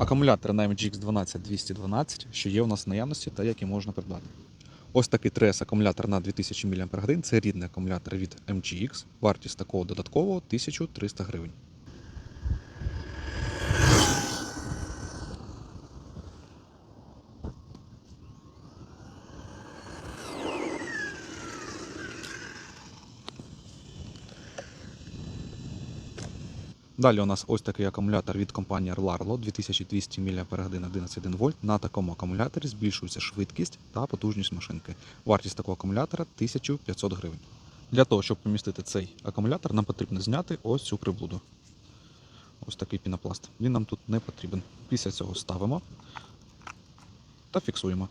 Акумулятор на MGX 12212, що є у нас в наявності та які можна придбати. Ось такий 3S акумулятор на 2000 мАч. Це рідний акумулятор від MGX. Вартість такого додаткового 1300 гривень. Далі у нас ось такий акумулятор від компанії Larlo 2200 мАч 11,1 вольт. На такому акумуляторі збільшується швидкість та потужність машинки. Вартість такого акумулятора 1500 гривень. Для того, щоб помістити цей акумулятор, нам потрібно зняти ось цю приблуду. Ось такий пінопласт. Він нам тут не потрібен. Після цього ставимо та фіксуємо.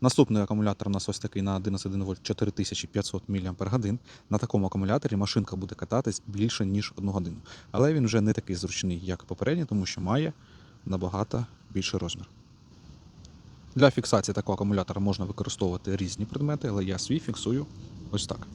Наступний акумулятор у нас ось такий на 11,1 вольт 4500 мАч. На такому акумуляторі машинка буде кататись більше ніж 1 годину. Але він вже не такий зручний, як попередній, тому що має набагато більший розмір. Для фіксації такого акумулятора можна використовувати різні предмети, але я свій фіксую ось так.